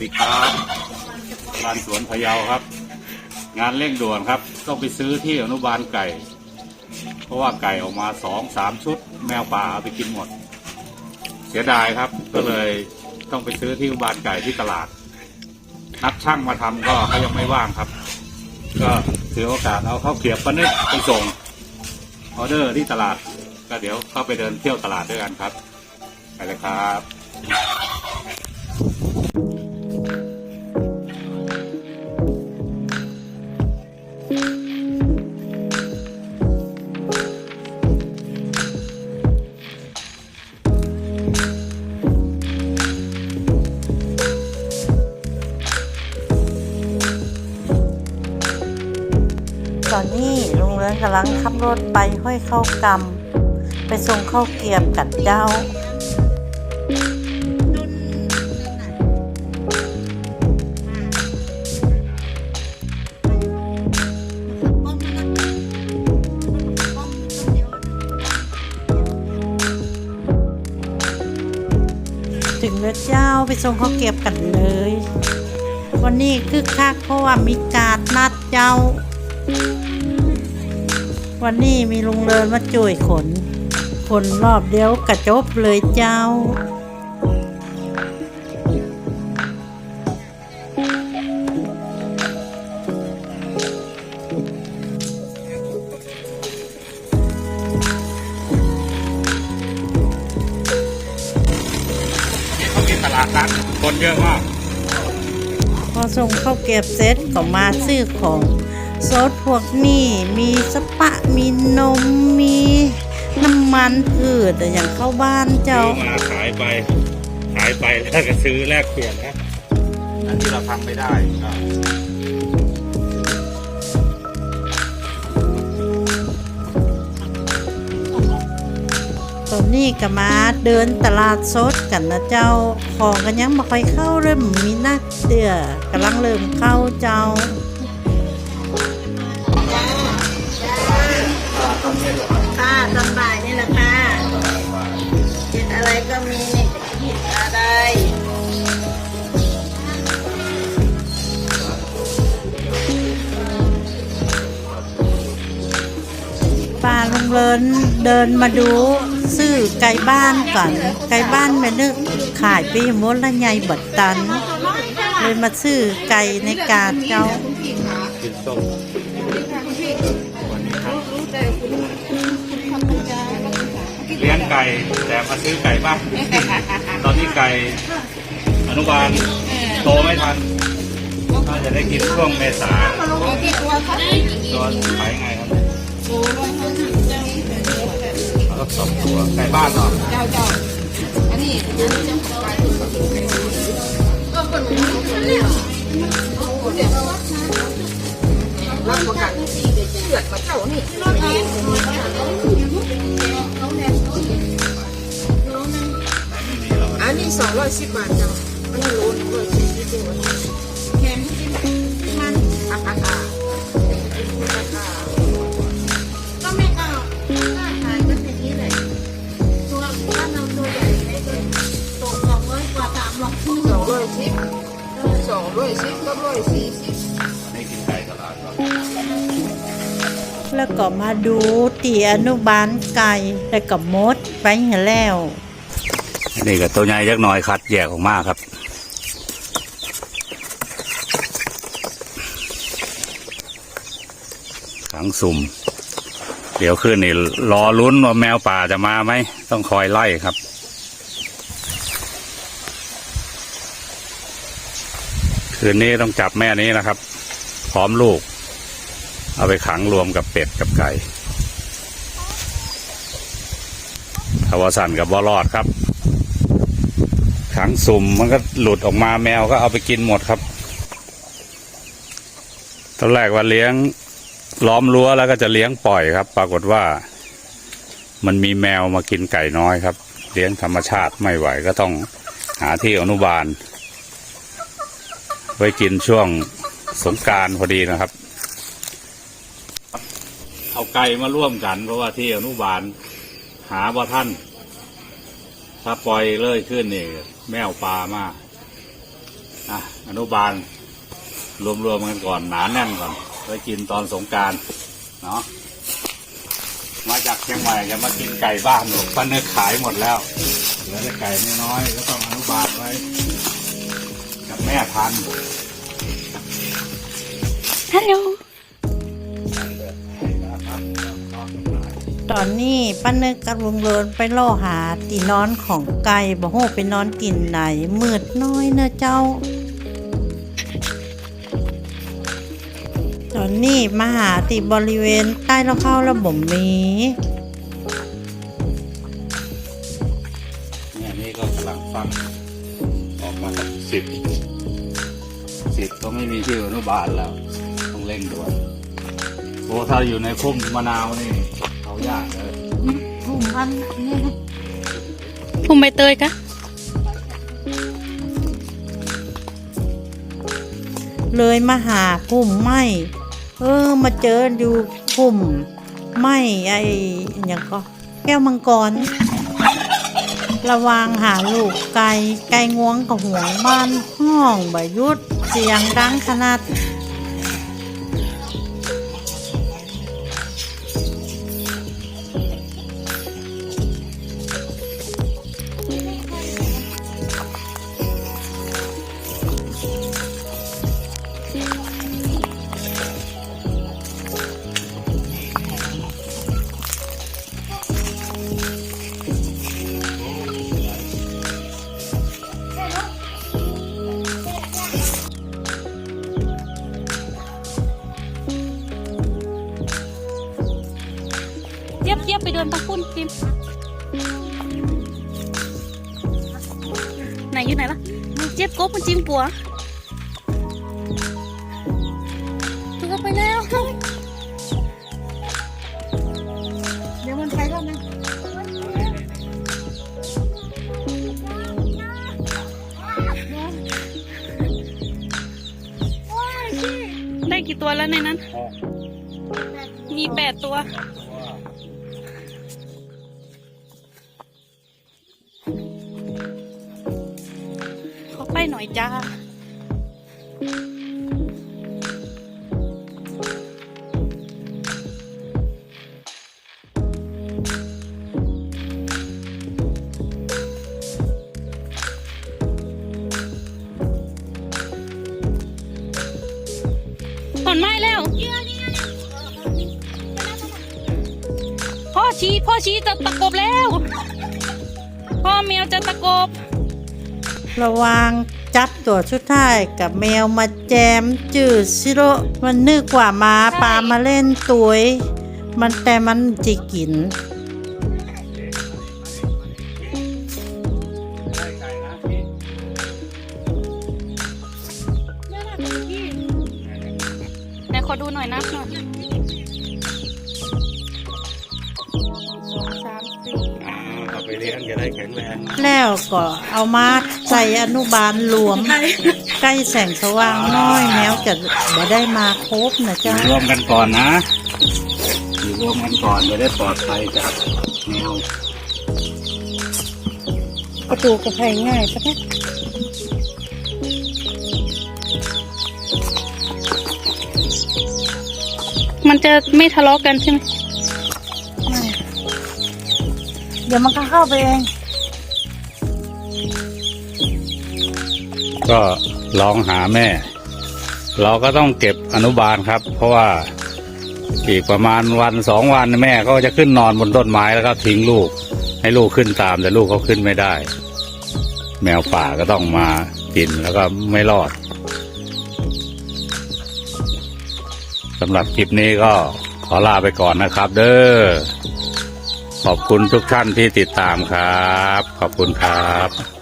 ดีครับบ้านสวนพะเยาครับ งานเร่งด่วนครับ ต้องไปซื้อที่อนุบาลไก่ เพราะว่าไก่ออกมาสองสามชุด แมวป่าเอาไปกินหมด เสียดายครับ ก็เลยต้องไปซื้อที่อนุบาลไก่ที่ตลาด นัดช่างมาทำก็เขายังไม่ว่างครับ ก็ถือโอกาสเอาข้าวเกรียบปนึกไปส่งออเดอร์ที่ตลาด ก็เดี๋ยวเข้าไปเดินเที่ยวตลาดด้วยกันครับ ไปเลยครับ กำลังขับรถไปห้อยเข้ากำไปส่งเข้าเกียบกับเจ้าถึงแล้วเจ้าไปส่งเข้าเกรียบกันเลย วันนี้คือคักเพราะว่ามีการนัดเจ้า วันนี้มีลุงเลินมาจ่วยขน ขนรอบเดียวกระจบเลยเจ้านี่เขากินตลาดนัดคนเยอะมาก พอส่งข้าวเก็บเสร็จก็มาซื้อของ ซดพวกนี้มีสปะมีนมมีน้ำมันพืชแต่อย่างเข้าบ้านเจ้า ซื้อมาขายไป ขายไปแล้วก็ซื้อแลกเปลี่ยนนะ อันที่เราทำไม่ได้ก็ตอนนี้ก็มาเดินตลาดสดกันนะเจ้า ของกันยังไม่ค่อยเข้าเริ่มมีนักเดือกำลังเริ่มเข้าเจ้า เลินเดินมาดูซื้อไก่บ้านก่อนไก่บ้านแม่นึกขายไปหมดละไงบัดตัน เลยมาซื้อไก่ในกาดเจ้ากินส้มวันนี้ครับเลี้ยงไก่แต่มาซื้อไก่บ้างตอนนี้ไก่อนุบาลโตไม่ทันน่าจะได้กินช่วงเมษาตัวขายยังไงครับ แล้วก็สองตัวไก่บ้านเนาะเจ้าเจ้าอันนี้อันนี้จะไปก็คนเดียวรับประกันเลือดมาเจ้านี่อันนี้สองร้อยสิบบาทจ้าอันนี้โลนึงร้อยสิบตัว องร้อยสิบก็ร้อยสี่สิบให้กินไก่ตลาดก่อนแล้วก็มาดูตีอนุบาลไก่แล้วก็มดไปเห็นแล้วนี่ก็ตัวใหญ่ยักหน่อยคัดแยกออกมาครับขังสุ่ม เดี๋ยวคืนนี่รอลุ้นว่าแมวป่าจะมาไหม ต้องคอยไล่ครับ คืนนี้ต้องจับแม่นี้นะครับ พร้อมลูก เอาไปขังรวมกับเป็ดกับไก่ทวสันกับบอลอดครับ ขังสุ่มมันก็หลุดออกมาแมวก็เอาไปกินหมดครับตอนแรกว่าเลี้ยงล้อมรั้วแล้วก็จะเลี้ยงปล่อยครับ ปรากฏว่า มันมีแมวมากินไก่น้อยครับ เลี้ยงธรรมชาติไม่ไหวก็ต้องหาที่อนุบาล ไว้กินช่วงสงการพอดีนะครับ เอาไก่มาร่วมกัน เพราะว่าที่อนุบาลหาว่าท่าน ถ้าปล่อยเลยขึ้นนี่แมวปลามาอะอนุบาล รวมๆกันก่อนหนาแน่นก่อนไว้กินตอนสงการเนาะมาจากเชียงใหม่จะมากินไก่บ้านหนูป้าเนื้อขายหมดแล้วเหลือแต่ไก่น้อยๆก็ต้องอนุบาลไว้ กับแม่พันธุ์ฮัลโหล ตอนนี้ป้านึกกับลุงเลินไปล่อหาตีนอนของไก่บ่ฮู้ไปนอนกินไหนมืดน้อยเนอะเจ้า ตอนนี้มาหาติบริเวณใต้แล้วเข้าแล้วบ่มีเนี่ยนี่ก็กำลังฟังออกมาสักสิบสิบ ก็ไม่มีชื่ออนุบาลแล้ว ต้องเร่งด่วนโอ้ถ้าอยู่ในพุ่มมะนาวนี่เขายากเลยพุ่มพันนี่ภูมิใบเตยกะเลยมาหาพุ่มไม้เออ มาเจออยู่พุ่มไม้ไอ้อยังก็ แก้วมังกร ระวังหาลูกไก่ไก่งวงกับห่วงบ้านห้องบยุดเสียงดังขนาด เจี๊ยบไปเดินตะพุ่นพิมไหนอยู่ไหนล่ะเจี๊ยบกบมันจิ้มปัวตัวไปแล้วเดี๋ยวมันไปแล้วนะได้กี่ตัวแล้วในนั้น มีแปดตัว ไปหน่อยจ้าถอนไม้แล้ว พ่อชี้พ่อชี้จะตะกบแล้ว พ่อแมวจะตะกบ ระวังจับตัวชุดท้ายกับแมวมาแจมจืดซิโรมันนึกว่าหมาปลามาเล่นตุยมันแต่มันจิกิน จะได้แข็งแรงแล้วก็เอามาใส่อนุบาลรวม ใกล้แสงสว่างน้อยแมวจะบ่ได้มาครบนะอยู่จ๊ะรวมกันก่อนนะอยู่รวมกันก่อนจะได้ปลอดภัยจากแมวประตูกระไพง่ายปะเนี่ยมันจะไม่ทะเลาะกันใช่ไหม เดี๋ยวมันก็เข้าไปเองก็ร้องหาแม่ เราก็ต้องเก็บอนุบาลครับ เพราะว่าอีกประมาณวันสองวันแม่ก็จะขึ้นนอนบนต้นไม้แล้วก็ทิ้งลูก ให้ลูกขึ้นตามแต่ลูกเขาขึ้นไม่ได้ แมวป่าก็ต้องมากินแล้วก็ไม่รอดสำหรับคลิปนี้ก็ขอลาไปก่อนนะครับ เด้อ ขอบคุณทุกท่านที่ติดตามครับ ขอบคุณครับ